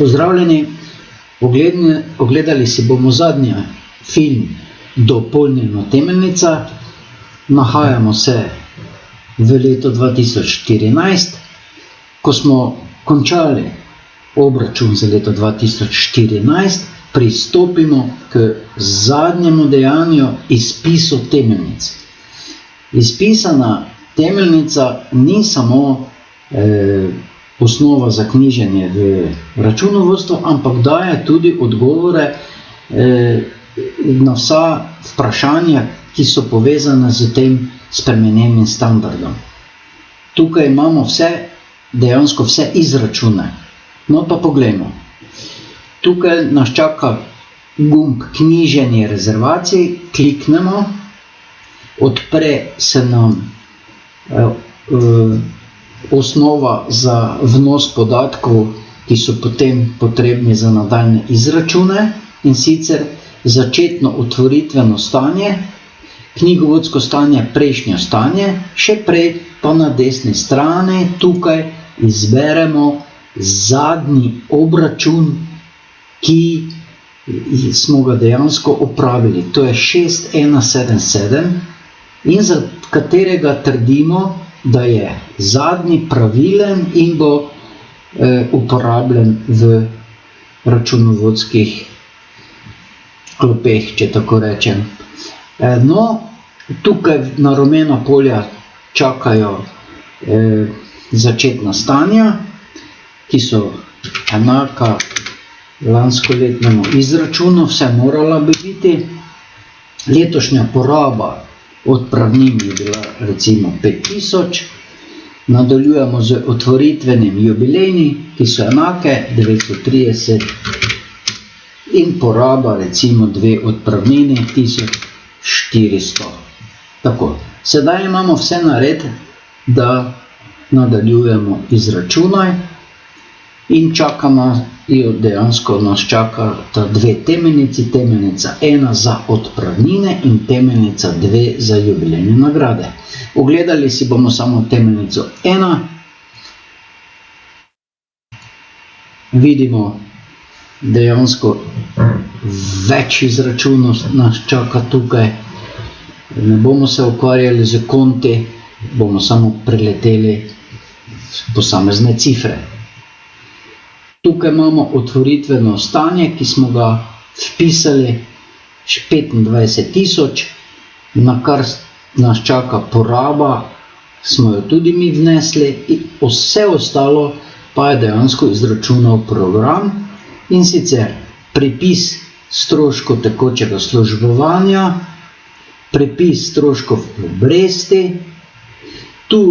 Pozdravljeni, ogledni, ogledali si bomo zadnji film Dopolnjena temeljnica. Nahajamo se v letu 2014, ko smo končali obračun za leto 2014, pristopimo k zadnjemu dejanju izpisu temeljnic. Izpisana temeljnica ni samo eh, osnova za knjiženje v računovodstvo, ampak daje tudi odgovore eh, na vsa vprašanja, ki so povezane z tem spremenjenim standardom. Tukaj imamo vse, dejansko vse izračune. No pa poglejmo. Tukaj nas čaka gumb knjiženje rezervacij, kliknemo, odpre se nam eh, eh, osnova za vnos podatkov, ki so potem potrebni za nadaljne izračune in sicer začetno otvoritveno stanje, knjigovodsko stanje, prejšnje stanje, še prej pa na desni strani tukaj izberemo zadnji obračun, ki smo ga dejansko opravili. To je 6177 in za katerega trdimo, da je zadnji pravilen in bo eh, uporabljen v računovodskih klopeh, če tako rečem. Eh, no, tukaj na rumena polja čakajo eh, začetna stanja, ki so enaka lanskoletnemu izračunu, vse morala bi biti. Letošnja poraba odpravnin je bila recimo 5000, nadaljujemo z otvoritvenim jubilejni, ki so enake 930 in poraba recimo dve odpravnini 1400. Tako, sedaj imamo vse nared, da nadaljujemo. Izračunaj in čakamo, jo dejansko nas čaka ta dve temeljnici, temeljnica ena za odpravnine in temeljnica dve za jubilejne nagrade. Ogledali si bomo samo temeljnico ena, vidimo dejansko več izračunov nas čaka tukaj, ne bomo se ukvarjali z konti, bomo samo preleteli posamezne cifre. Tukaj imamo otvoritveno stanje, ki smo ga vpisali 25 tisoč, na kar nas čaka poraba, smo jo tudi mi vnesli, vse ostalo pa je dejansko izračunal program in sicer pripis stroškov tekočega službovanja, prepis stroškov obresti, tu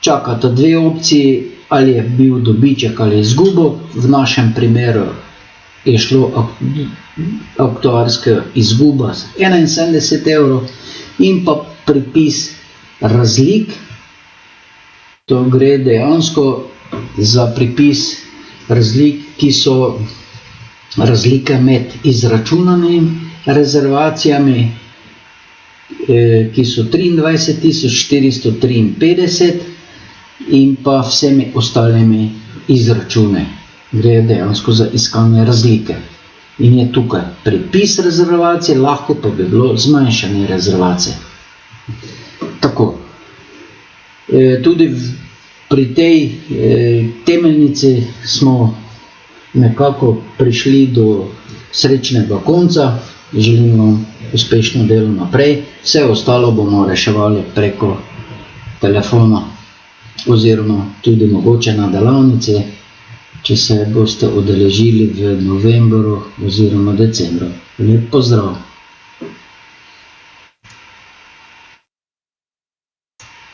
čakata dve opciji, ali je bil dobiček ali izgubo, v našem primeru je šlo aktuarska izguba 71 evrov in pa pripis razlik, to gre dejansko za pripis razlik, ki so razlike med izračunanimi rezervacijami, eh, ki so 23 453 in pa vsemi ostalimi izračune. Gre dejansko za iskanje razlike. In je tukaj pripis rezervacije, lahko pa bi bilo zmanjšanje rezervacije. Tako. E, tudi v, pri tej e, temeljnici smo nekako prišli do srečnega konca. Želim vam uspešno delo naprej. Vse ostalo bomo reševali preko telefona oziroma tudi mogoče na delavnici, če se boste udeležili v novembru oziroma decembru. Lep pozdrav!